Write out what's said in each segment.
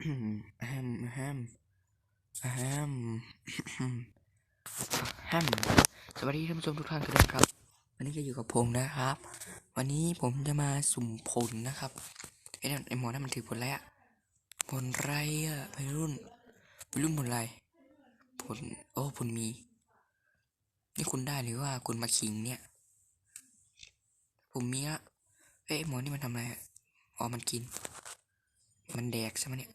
แฮมแฮมแฮมแฮมสวัสดีท่านผู้ชมทุกท่านกันครับ วันนี้ก็อยู่กับผมนะครับ วันนี้ผมจะมาสุ่มผลนะครับไอ้นั่นไอ้หมอนั่นมันถือผลอะไรอะผลไรอะวัยรุ่นวัยรุ่นผลอะไรผลโอ้ผลมี นี่คุณได้หรือว่าคุณมาขิงเนี่ย ผมมีละเอ้ยไอ้หมอนี่มันทำอะไรอะอ๋อมันกิน มันแดกใช่ไหมเนี่ย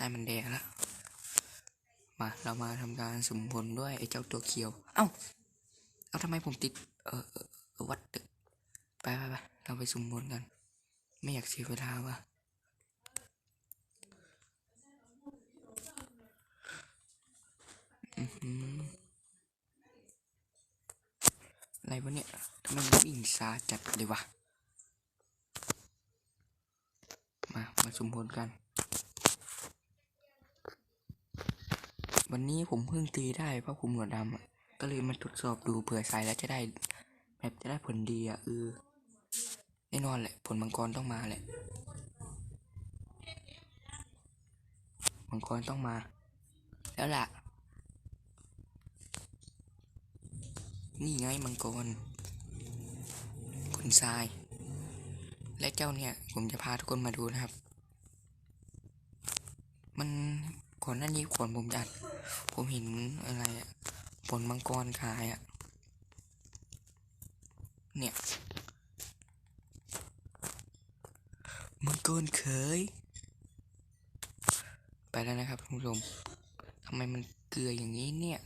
ใช่มันแดกแล้วมาเรามาทำการสมผลด้วยไอ้เจ้าตัวเขียว เอ้า เอาทำไมผมติด เออวัดไปไปไปเราไปสุ่มผลกัน ไม่อยากเสียเวลาว่ะอื้อะไรวะเนี่ยทำไมมันวิ่งช้าจัดเลยวะ มา มาสุ่มผลกัน วันนี้ผมเพิ่งตีได้เพราะผมหนวดดำอะก็เลยมาทดสอบดูเผื่อใส่แล้วจะได้แบบจะได้ผลดีอะเออแน่นอนแหละ ผลมังกรต้องมาแหละ มังกรต้องมา แล้วล่ะ นี่ไงมังกรคุณทราย และเจ้าเนี่ย ผมจะพาทุกคนมาดูนะครับ มัน ก่อนหน้านี้ขวนผมจัด ผมเห็นอะไรอะผลมังกรขายอะเนี่ย มังกรเคย ไปแล้วนะครับคุณผู้ชมทำไมมันเกลืออย่างนี้เนี่ย